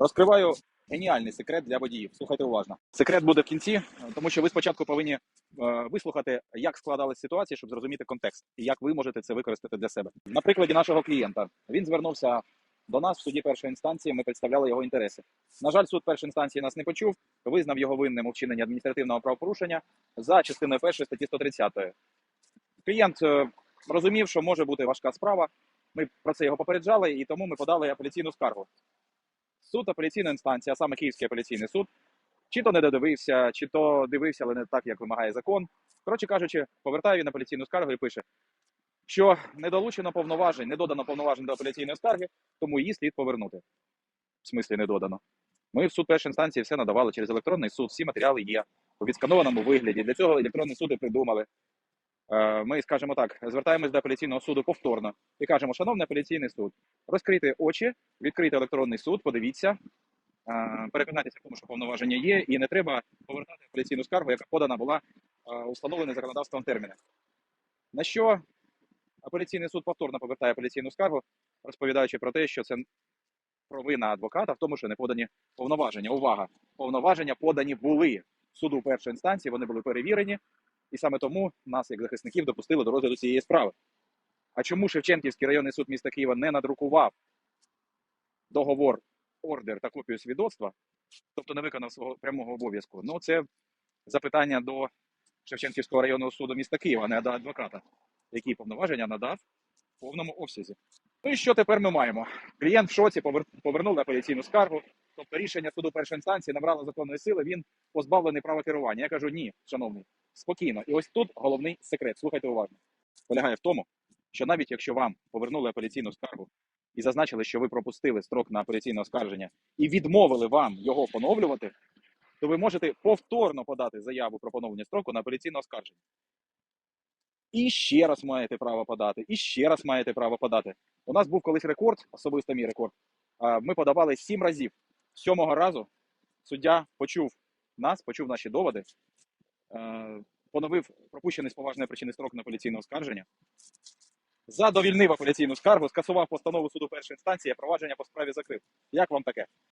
Розкриваю геніальний секрет для водіїв. Слухайте уважно. Секрет буде в кінці, тому що ви спочатку повинні е, вислухати, як складалась ситуація, щоб зрозуміти контекст і як ви можете це використати для себе. На прикладі нашого клієнта він звернувся до нас в суді першої інстанції. Ми представляли його інтереси. На жаль, суд першої інстанції нас не почув, визнав його винним у вчиненні адміністративного правопорушення за частиною першої статті 130. Клієнт е, розумів, що може бути важка справа. Ми про це його попереджали, і тому ми подали апеляційну скаргу. Суд апеляційна інстанція, а саме Київський апеляційний суд, чи то не додивився, чи то дивився, але не так, як вимагає закон. Коротше кажучи, повертає він апеляційну скаргу і пише, що не долучено повноважень, не додано повноважень до апеляційної скарги, тому її слід повернути. В смислі не додано. Ми в суд першої інстанції все надавали через електронний суд, всі матеріали є у відсканованому вигляді. Для цього електронний суд і придумали. Е, Ми, скажімо так, звертаємось до апеляційного суду повторно і кажемо, шановний апеляційний суд, розкрийте очі, відкрийте електронний суд, подивіться, е, переконайтеся в тому, що повноваження є, і не треба повертати апеляційну скаргу, яка подана була е, установлений законодавством терміни. На що апеляційний суд повторно повертає апеляційну скаргу, розповідаючи про те, що це провина адвоката в тому, що не подані повноваження. Увага! Повноваження подані були суду першої інстанції, вони були перевірені, і саме тому нас, як захисників, допустили до розгляду цієї справи. А чому Шевченківський районний суд міста Києва не надрукував договор, ордер та копію свідоцтва, тобто не виконав свого прямого обов'язку? Ну, це запитання до Шевченківського районного суду міста Києва, не до адвоката, який повноваження надав в повному обсязі. Ну і що тепер ми маємо? Клієнт в шоці повер... повернули апеляційну скаргу, тобто рішення суду першої інстанції набрало законної сили, він позбавлений права керування. Я кажу, ні, шановний, спокійно. І ось тут головний секрет. Слухайте уважно. Полягає в тому, що навіть якщо вам повернули апеляційну скаргу і зазначили, що ви пропустили строк на апеляційне оскарження і відмовили вам його поновлювати, то ви можете повторно подати заяву про поновлення строку на апеляційне оскарження. І ще раз маєте право подати, і ще раз маєте право подати. У нас був колись рекорд, особисто мій рекорд. Ми подавали сім разів. Сьомого разу суддя почув нас, почув наші доводи, поновив пропущений з поважної причини строк на апеляційне оскарження, задовільнив апеляційну скаргу, скасував постанову суду першої інстанції, а провадження по справі закрив. Як вам таке?